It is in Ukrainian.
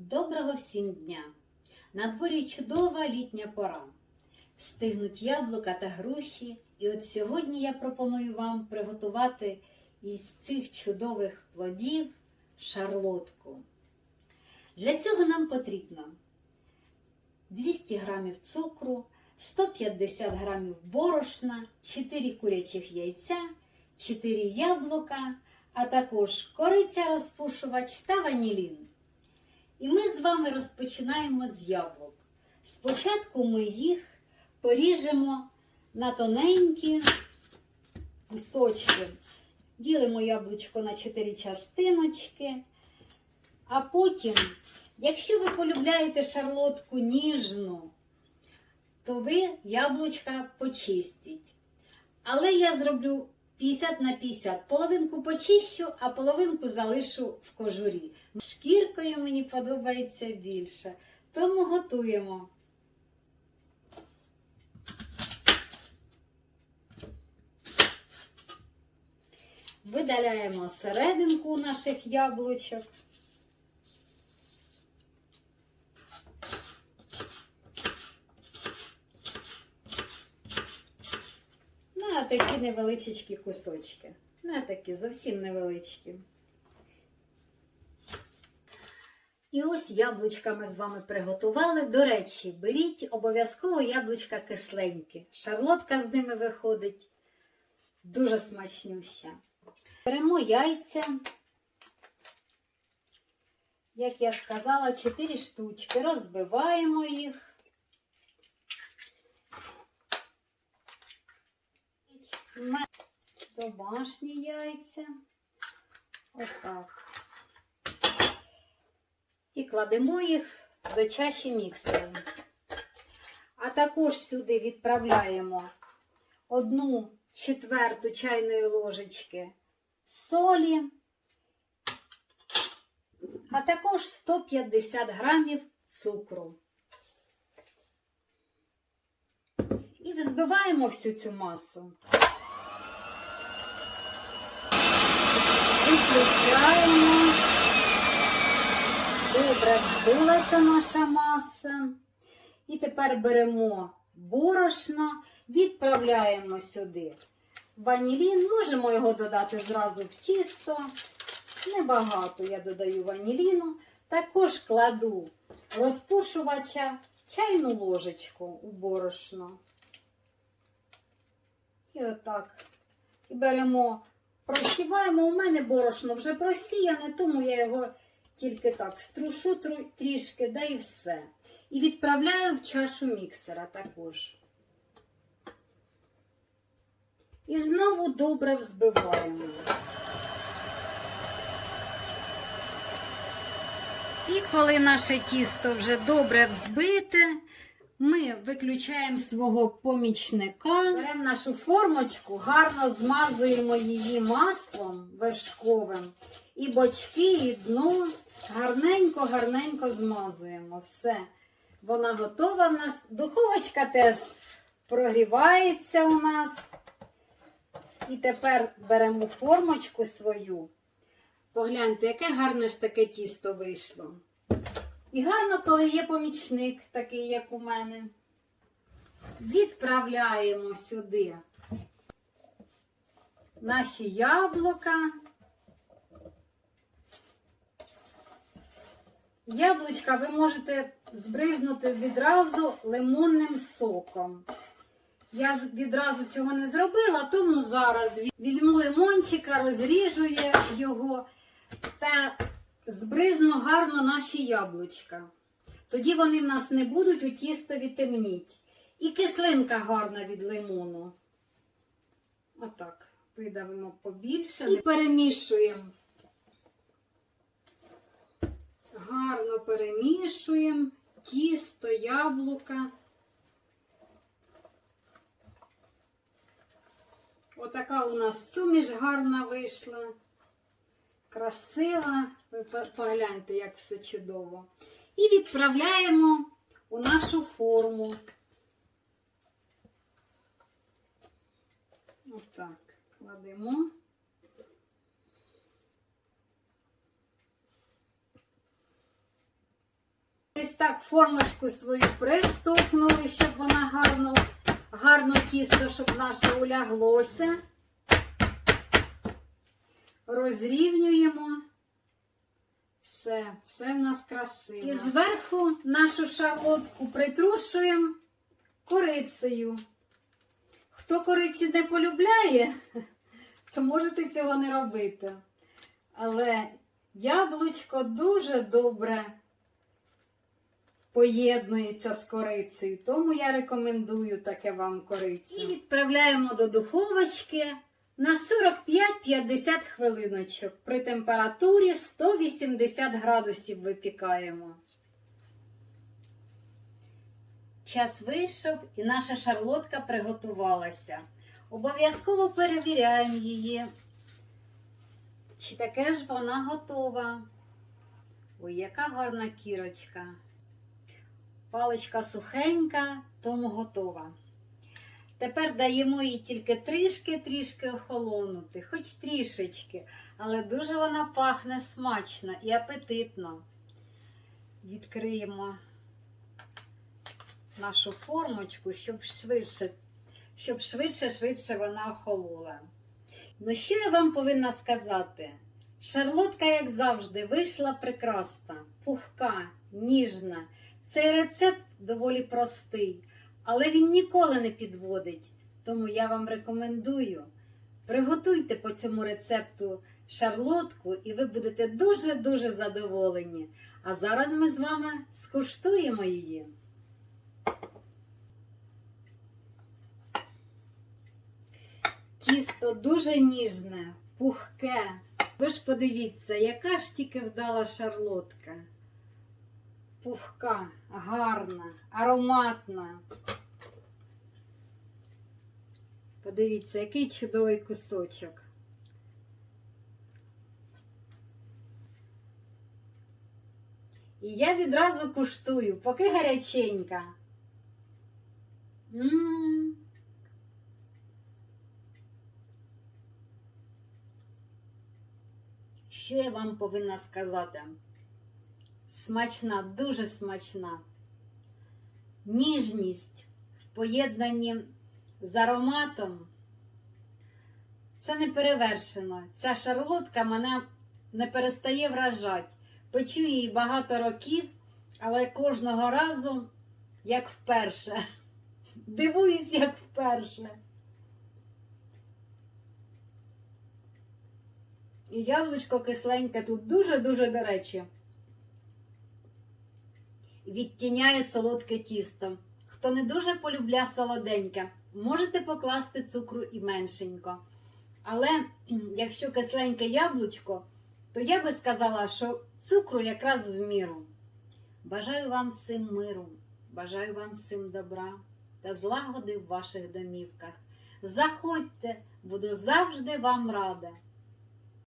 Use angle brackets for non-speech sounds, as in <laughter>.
Доброго всім дня! На дворі чудова літня пора. Стигнуть яблука та груші, і от сьогодні я пропоную вам приготувати із цих чудових плодів шарлотку. Для цього нам потрібно 200 г цукру, 150 г борошна, 4 курячих яйця, 4 яблука, а також кориця розпушувач та ванілін. І ми з вами розпочинаємо з яблук. Спочатку ми їх поріжемо на тоненькі кусочки. Ділимо яблучко на 4 частиночки. А потім, якщо ви полюбляєте шарлотку ніжну, то ви яблучка почистіть. Але я зроблю 50 на 50. Половинку почищу, а половинку залишу в кожурі. Шкіркою мені подобається більше. Тому готуємо. Видаляємо серединку наших яблучок. На такі невеличкі кусочки. На такі зовсім невеличкі. І ось яблучка ми з вами приготували. До речі, беріть обов'язково яблучка кисленькі. Шарлотка з ними виходить дуже смачнюща. Беремо яйця. Як я сказала, 4 штучки. Розбиваємо їх. У мене домашні яйця. Отак. І кладемо їх до чаші міксера. А також сюди відправляємо одну четверту чайної ложечки солі, а також 150 грамів цукру. І взбиваємо всю цю масу. Виключаємо. Добре взбилася наша маса. І тепер беремо борошно, відправляємо сюди ванілін. Можемо його додати зразу в тісто. Небагато я додаю ваніліну. Також кладу розпушувача чайну ложечку у борошно. І отак. І беремо, просіваємо. У мене борошно вже просіяне, тому я його тільки так струшу трішки, да і все. І відправляю в чашу міксера також. І знову добре взбиваємо. І коли наше тісто вже добре взбите, ми виключаємо свого помічника, беремо нашу формочку, гарно змазуємо її маслом вершковим. І бочки, і дно гарненько-гарненько змазуємо. Все. Вона готова в нас. Духовочка теж прогрівається у нас. І тепер беремо формочку свою. Погляньте, яке гарне ж таке тісто вийшло. І гарно, коли є помічник, такий, як у мене. Відправляємо сюди наші яблука. Яблучка ви можете збризнути відразу лимонним соком. Я відразу цього не зробила, тому зараз візьму лимончика, розріжу його та збризну гарно наші яблучка. Тоді вони в нас не будуть у тістові темніть. І кислинка гарна від лимону. Отак, видавимо побільше і перемішуємо. Гарно перемішуємо тісто, яблука. Отака у нас суміш гарна вийшла. Красива. Ви погляньте, як все чудово. І відправляємо у нашу форму. Отак, кладемо. Ось так формочку свою пристукнули, щоб вона гарно, гарно тісто, щоб наше уляглося. Розрівнюємо. Все, все в нас красиво. І зверху нашу шарлотку притрушуємо корицею. Хто кориці не полюбляє, <laughs> то можете цього не робити. Але яблучко дуже добре поєднується з корицею, тому я рекомендую таке вам корицю. І відправляємо до духовочки на 45-50 хвилиночок. При температурі 180 градусів випікаємо. Час вийшов і наша шарлотка приготувалася. Обов'язково перевіряємо її. Чи таке ж вона готова? Ой, яка гарна кірочка. Паличка сухенька, тому готова. Тепер даємо їй тільки трішки-трішки охолонути, хоч трішечки, але дуже вона пахне смачно і апетитно. Відкриємо нашу формочку, щоб швидше, щоб швидше-швидше вона охолола. Ну, що я вам повинна сказати? Шарлотка, як завжди, вийшла прекрасна, пухка, ніжна. Цей рецепт доволі простий, але він ніколи не підводить. Тому я вам рекомендую. Приготуйте по цьому рецепту шарлотку, і ви будете дуже-дуже задоволені. А зараз ми з вами скуштуємо її. Тісто дуже ніжне, пухке. Ви ж подивіться, яка ж тільки вдала шарлотка. Пухка, гарна, ароматна. Подивіться, який чудовий кусочок. І я відразу куштую, поки гаряченька. М. Що я вам повинна сказати? Смачна, дуже смачна. Ніжність в поєднанні з ароматом. Це не перевершено. Ця шарлотка мене не перестає вражати. Печу її багато років, але кожного разу як вперше. <laughs> Дивуюсь, як вперше. І яблучко кисленьке тут дуже-дуже до речі. Відтіняє солодке тісто. Хто не дуже полюбля солоденьке, можете покласти цукру і меншенько. Але якщо кисленьке яблучко, то я би сказала, що цукру якраз в міру. Бажаю вам всім миру, бажаю вам всім добра та злагоди в ваших домівках. Заходьте, буду завжди вам рада.